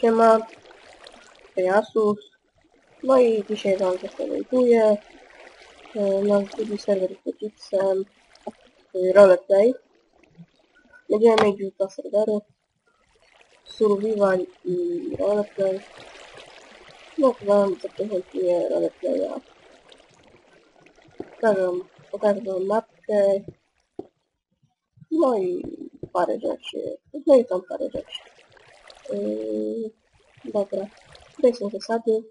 Siema, Pegasus. No i dzisiaj wam zaprezentuję e, nasz drugi serwer z Pixem, e, Roleplay. Będziemy mieć dwa serwery. Survival i Roleplay. No to wam zaprezentuję Roleplaya. Pokażę, pokażę wam mapkę. No i parę rzeczy. No i tam parę rzeczy. Yy, dobra. Tutaj są zasady.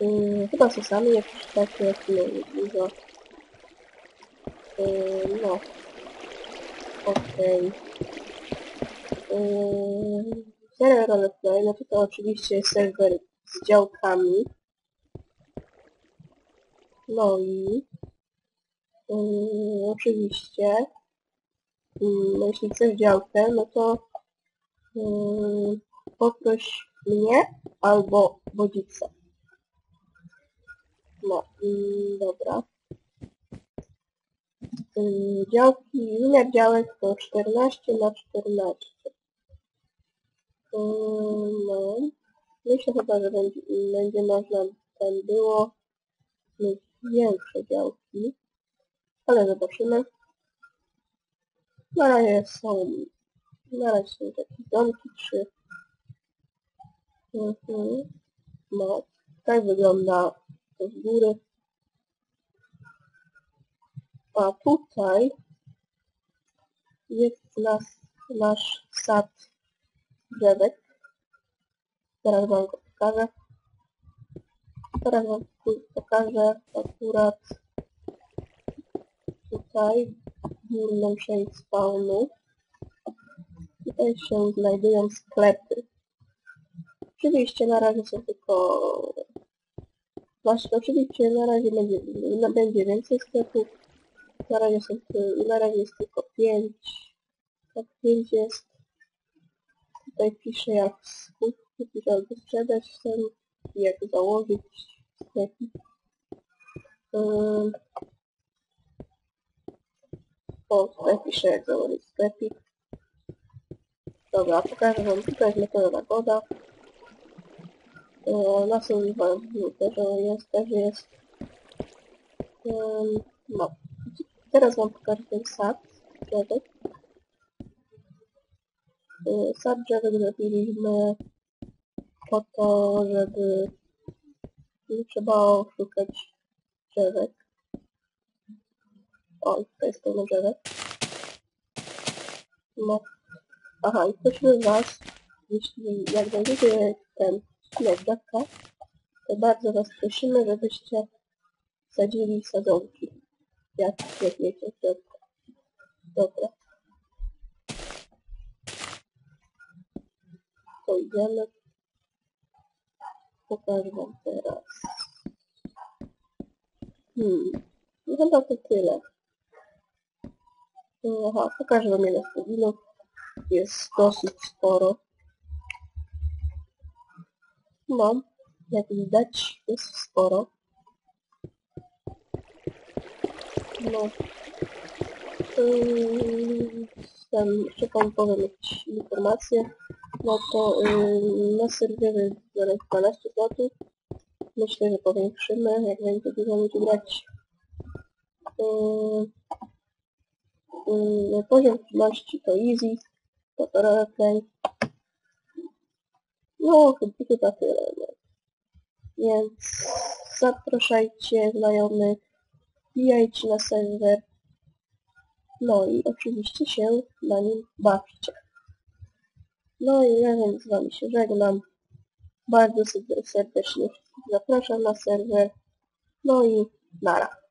Yy, chyba są same jakieś takie, jak nie dużo. Yy, no. Okej. Yy, serwer roleplay, no to oczywiście jest serwer z działkami. No i yy, oczywiście yy, jeśli chcesz działkę, no to yy, poproś mnie albo wodzicę. No, yy, dobra. Yy, działki, wymiar działek to 14 na 14. Yy, no, myślę chyba, że będzie, będzie można tam było mieć większe działki, ale zobaczymy. Na razie są, na razie są takie domki, trzy. Mhm. No, tak wygląda to z góry. A tutaj jest nas, nasz sad drzewek. Teraz wam go pokażę. Teraz wam pokażę akurat tutaj górną część spawnu. Tutaj się znajdują sklepy. Oczywiście na razie są tylko... Właśnie, oczywiście na razie będzie, no, będzie więcej sklepów. Na razie, są, na razie jest tylko 5. Tak 5 jest. Tutaj pisze jak skup kupić albo sprzedać ten, jak założyć sklepik. Ym. O, tutaj pisze jak założyć sklepik. Dobra, pokażę wam, tutaj jest metoda nagoda. E, na survival też jest, też jest. No. Teraz wam pokażę ten sad drzewek. Sad drzewek zrobiliśmy po to, żeby nie trzeba szukać drzewek. O, tutaj jest pełno drzewek. No. Aha, i prosimy was, jeśli jak znajdziecie ten odcinek dawka, to bardzo was prosimy, żebyście sadzili sadzonki. Jak, jak wiecie, środku. Dobra. To idziemy. Pokażę wam teraz. Hmm. No chyba to tyle. Aha, pokażę wam ile stawinów. Jest dosyć sporo. No, jak widać, jest sporo. No. Yy, Tam jeszcze wam powiem jakieś informacje. No to yy, na serwerze zaraz 12 zł. Myślę, że powiększymy, jak będzie dużo ludzi grać. Yy, yy, poziom trudności to easy, to. No, chyba, tyle. No. Więc zapraszajcie znajomych, wbijajcie na serwer. No i oczywiście się na nim bawcie. No i ja więc z wami się żegnam. Bardzo serde- serdecznie zapraszam na serwer. No i nara.